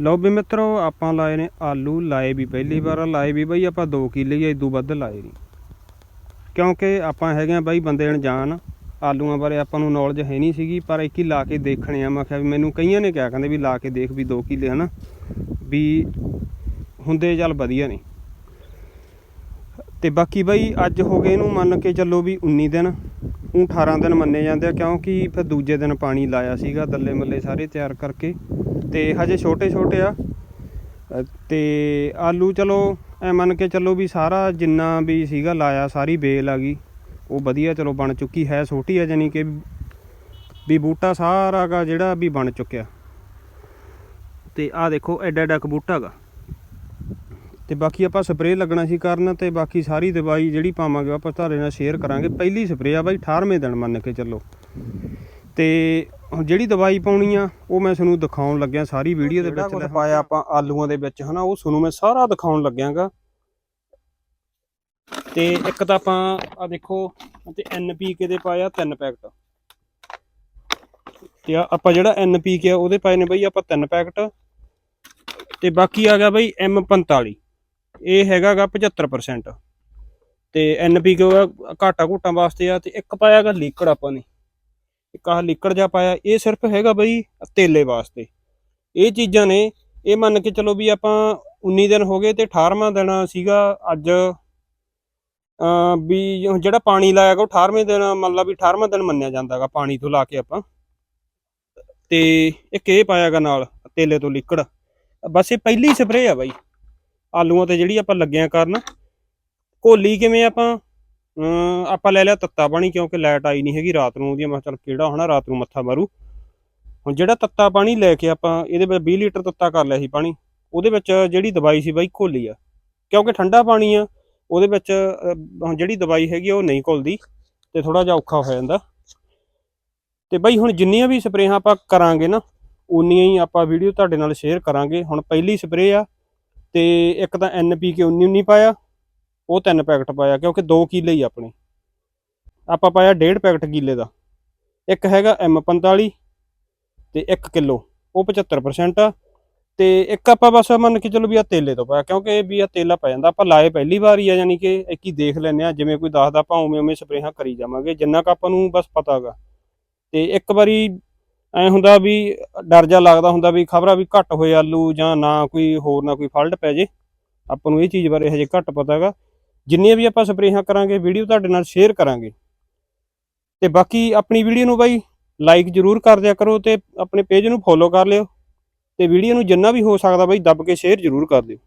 ਲਓ ਵੀ ਮਿੱਤਰੋ, ਆਪਾਂ ਲਾਏ ਨੇ ਆਲੂ, ਲਾਏ ਵੀ ਪਹਿਲੀ ਵਾਰ, ਲਾਏ ਵੀ ਬਈ ਆਪਾਂ 2 ਕਿੱਲੇ ਹੀ ਇਦੋਂ ਵੱਧ ਲਾਏ ਨਹੀਂ ਕਿਉਂਕਿ ਆਪਾਂ ਹੈਗੇ ਆ ਬਾਈ ਬੰਦੇ ਅਣਜਾਣ, ਆਲੂਆਂ ਬਾਰੇ ਆਪਾਂ ਨੂੰ ਨੌਲੇਜ ਹੈ ਨਹੀਂ ਸੀਗੀ, ਪਰ ਇੱਕ ਹੀ ਲਾ ਕੇ ਦੇਖਣੇ ਆ, ਮੈਂ ਕਿਹਾ ਵੀ ਮੈਨੂੰ ਕਈਆਂ ਨੇ ਕਿਹਾ, ਕਹਿੰਦੇ ਵੀ ਲਾ ਕੇ ਦੇਖ ਵੀ 2 ਕਿੱਲੇ, ਹਨਾ? ਵੀ ਹੁੰਦੇ ਚੱਲ ਵਧੀਆ ਨੇ। ਤੇ ਬਾਕੀ ਬਈ ਅੱਜ ਹੋ ਗਏ ਇਹਨੂੰ ਮੰਨ ਕੇ ਚੱਲੋ ਵੀ 19 ਦਿਨ, ਉਹ 18 ਦਿਨ ਮੰਨੇ ਜਾਂਦੇ ਆ, ਕਿਉਂਕਿ ਫਿਰ ਦੂਜੇ ਦਿਨ ਪਾਣੀ ਲਾਇਆ ਸੀਗਾ, ਦੱਲੇ ਮੱਲੇ ਸਾਰੇ ਤਿਆਰ ਕਰਕੇ। ਤੇ ਹਜੇ ਛੋਟੇ ਛੋਟੇ ਆ। ਅ, ਤੇ ਆਲੂ ਚਲੋ ਐ ਮੰਨ ਕੇ ਚੱਲੋ ਵੀ ਸਾਰਾ ਜਿੰਨਾ ਵੀ ਸੀਗਾ ਲਾਇਆ ਸਾਰੀ ਬੇਲ ਆ ਗਈ। ਉਹ ਵਧੀਆ ਚਲੋ ਬਣ ਚੁੱਕੀ ਹੈ ਛੋਟੀ ਆ ਜਾਨੀ ਕਿ ਵੀ ਬੂਟਾ ਸਾਰਾ ਗਾ ਜਿਹੜਾ ਵੀ ਬਣ ਚੁੱਕਿਆ। ਤੇ ਆਹ ਦੇਖੋ ਐਡਾ ਐਡਾ ਕੁ ਬੂਟਾ ਗਾ। ਤੇ ਬਾਕੀ ਆਪਾਂ ਸਪਰੇਅ ਲੱਗਣਾ ਸੀ ਕਰਨ ਤੇ ਬਾਕੀ ਸਾਰੀ ਦਵਾਈ ਜਿਹੜੀ ਪਾਵਾਂਗੇ ਆਪਾਂ ਤੁਹਾਡੇ ਨਾਲ ਸ਼ੇਅਰ ਕਰਾਂਗੇ। ਪਹਿਲੀ ਸਪਰੇਅ ਆ ਬਾਈ 18ਵੇਂ ਦਿਨ ਮੰਨ ਕੇ ਚੱਲੋ। ਤੇ ਜਿਹੜੀ ਦਵਾਈ ਪਾਉਣੀ ਆ ਉਹ ਮੈਂ ਤੁਹਾਨੂੰ ਦਿਖਾਉਣ ਲੱਗਿਆ ਸਾਰੀ ਵੀਡੀਓ ਦੇ ਵਿੱਚ ਪਾਇਆ ਆਪਾਂ ਆਲੂਆਂ ਦੇ ਵਿੱਚ ਹਨਾ ਉਹ ਤੁਹਾਨੂੰ ਮੈਂ ਸਾਰਾ ਦਿਖਾਉਣ ਲੱਗਿਆਗਾ। ਤੇ ਇੱਕ ਤਾਂ ਆਪਾਂ ਆ ਦੇਖੋ ਤੇ ਐਨਪੀਕੇ ਦੇ ਪਾਇਆ ਤਿੰਨ ਪੈਕਟ। ਤੇ ਆਪਾਂ ਜਿਹੜਾ ਐਨਪੀਕੇ ਆ ਉਹਦੇ ਪਾਏ ਨੇ ਬਈ ਆਪਾਂ ਤਿੰਨ ਪੈਕਟ। ਤੇ ਬਾਕੀ ਆ ਗਿਆ ਬਈ M45 ਇਹ ਹੈਗਾਗਾ 75% ਤੇ ਐਨਪੀਕੇ ਘਾਟਾ ਘੂਟਾਂ ਵਾਸਤੇ ਆ ਤੇ ਇੱਕ ਪਾਇਆਗਾ ਲੀਕੜ ਆਪਾਂ ਨੇ। ਇੱਕ ਆਹ ਲਿਕੜ ਜਾ ਪਾਇਆ, ਇਹ ਸਿਰਫ ਹੈਗਾ ਬਈ ਤੇਲੇ ਵਾਸਤੇ। ਇਹ ਚੀਜ਼ਾਂ ਨੇ, ਇਹ ਮੰਨ ਕੇ ਚਲੋ ਵੀ ਆਪਾਂ 19 ਦਿਨ ਹੋ ਗਏ ਤੇ 18ਵਾਂ ਦਿਨ ਸੀਗਾ ਅੱਜ। ਵੀ ਜਿਹੜਾ ਪਾਣੀ ਲਾਇਆਗਾ, ਉਹ 18ਵੇਂ ਦਿਨ ਮੰਨ ਲਾ ਵੀ 18ਵਾਂ ਦਿਨ ਮੰਨਿਆ ਜਾਂਦਾਗਾ ਪਾਣੀ ਤੋਂ ਲਾ ਕੇ ਆਪਾਂ। ਤੇ ਇੱਕ ਇਹ ਪਾਇਆਗਾ ਨਾਲ, ਤੇਲੇ ਤੋਂ ਲਿਕੜ। ਬਸ ਇਹ ਪਹਿਲੀ ਸਪਰੇਅ ਆ ਬਾਈ। ਆਲੂਆਂ ਤੇ ਜਿਹੜੀ ਆਪਾਂ ਲੱਗਿਆ ਕਰਨ। ਘੋਲੀ ਕਿਵੇਂ ਆਪਾਂ ਆਪਾਂ ਲੈ ਲਿਆ ਤੱਤਾ ਪਾਣੀ ਕਿਉਂਕਿ ਲਾਈਟ ਆਈ ਨਹੀਂ ਹੈਗੀ ਰਾਤ ਨੂੰ ਉਹਦੀਆਂ ਮੈਂ ਕਿਹਾ ਚੱਲ ਕਿਹੜਾ ਹੋਣਾ ਰਾਤ ਨੂੰ ਮੱਥਾ ਮਾਰੂ। ਹੁਣ ਜਿਹੜਾ ਤੱਤਾ ਪਾਣੀ ਲੈ ਕੇ ਆਪਾਂ ਇਹਦੇ ਵਿੱਚ 20 ਲੀਟਰ ਤੱਤਾ ਕਰ ਲਿਆ ਸੀ ਪਾਣੀ ਉਹਦੇ ਵਿੱਚ ਜਿਹੜੀ ਦਵਾਈ ਸੀ ਬਾਈ ਘੋਲੀ ਆ। ਕਿਉਂਕਿ ਠੰਡਾ ਪਾਣੀ ਆ ਉਹਦੇ ਵਿੱਚ ਹੁਣ ਜਿਹੜੀ ਦਵਾਈ ਹੈਗੀ ਆ, ਉਹ ਨਹੀਂ ਘੁਲਦੀ ਤੇ ਥੋੜਾ ਜਿਹਾ ਔਖਾ ਹੋ ਜਾਂਦਾ। ਤੇ ਬਾਈ ਹੁਣ ਜਿੰਨੀਆਂ ਵੀ ਸਪਰੇਹਾਂ ਆਪਾਂ ਕਰਾਂਗੇ ਨਾ ਉਨੀਆਂ ਹੀ ਆਪਾਂ ਵੀਡੀਓ ਤੁਹਾਡੇ ਨਾਲ ਸ਼ੇਅਰ ਕਰਾਂਗੇ। ਹੁਣ ਪਹਿਲੀ ਸਪਰੇਅ ਆ ਤੇ ਇੱਕ ਤਾਂ ਐਨਪੀਕੇ 19 19 ਪਾਇਆ ਉਹ ਤਿੰਨ ਪੈਕਟ ਪਾਇਆ, ਕਿਉਂਕਿ 2 ਕਿੱਲੇ ਹੀ ਆਪਣੇ। ਆਪਾਂ ਪਾਇਆ ਡੇਢ ਪੈਕਟ ਕਿੱਲੇ ਦਾ। ਇੱਕ ਹੈਗਾ M45 ਤੇ 1 ਕਿਲੋ, ਉਹ 75% ਆ। ਤੇ ਇੱਕ ਆਪਾਂ ਬਸ ਮੰਨ ਕੇ ਚਲੋ ਵੀ ਆ ਤੇਲੇ ਤੋਂ ਪਾਇਆ, ਕਿਉਂਕਿ ਵੀ ਆ ਤੇਲਾ ਪੈ ਜਾਂਦਾ। ਆਪਾਂ ਲਾਏ ਪਹਿਲੀ ਵਾਰ ਹੀ ਆ, ਯਾਨੀ ਕਿ ਇੱਕ ਹੀ ਦੇਖ ਲੈਂਦੇ ਆ, ਜਿਵੇਂ ਕੋਈ ਦੱਸਦਾ ਆਪਾਂ ਉਵੇਂ ਉਵੇਂ ਸਪਰੇਹਾਂ ਕਰੀ ਜਾਵਾਂਗੇ, ਜਿੰਨਾ ਕੁ ਆਪਾਂ ਨੂੰ ਬਸ ਪਤਾਗਾ ਤੇ ਇੱਕ ਵਾਰੀ ਐ ਹੁੰਦਾ ਵੀ ਡਰ ਜਾ ਲੱਗਦਾ ਹੁੰਦਾ ਵੀ ਖਬਰਾਂ ਵੀ ਘੱਟ ਹੋਏ ਆਲੂ ਜਾਂ ਨਾ ਕੋਈ ਹੋਰ ਨਾ ਕੋਈ ਫਾਲਟ ਪੈ ਜੇ। ਆਪਾਂ ਨੂੰ ਇਹ ਚੀਜ਼ ਬਾਰੇ ਹਜੇ ਘੱਟ ਪਤਾ ਹੈਗਾ ਜਿੰਨੀਆਂ ਵੀ ਆਪਾਂ ਸਪਰੇਹਾਂ ਕਰਾਂਗੇ, ਵੀਡੀਓ ਤੁਹਾਡੇ ਨਾਲ ਸ਼ੇਅਰ ਕਰਾਂਗੇ। ਤੇ ਬਾਕੀ ਆਪਣੀ ਵੀਡੀਓ ਨੂੰ ਬਾਈ ਲਾਈਕ ਜਰੂਰ ਕਰ ਦਿਆ ਕਰੋ ਤੇ ਆਪਣੇ ਪੇਜ ਨੂੰ ਫੋਲੋ ਕਰ ਲਿਓ। ਤੇ ਵੀਡੀਓ ਨੂੰ ਜਿੰਨਾ ਵੀ ਹੋ ਸਕਦਾ ਬਾਈ ਦੱਬ ਕੇ ਸ਼ੇਅਰ ਜਰੂਰ ਕਰ ਦਿਓ।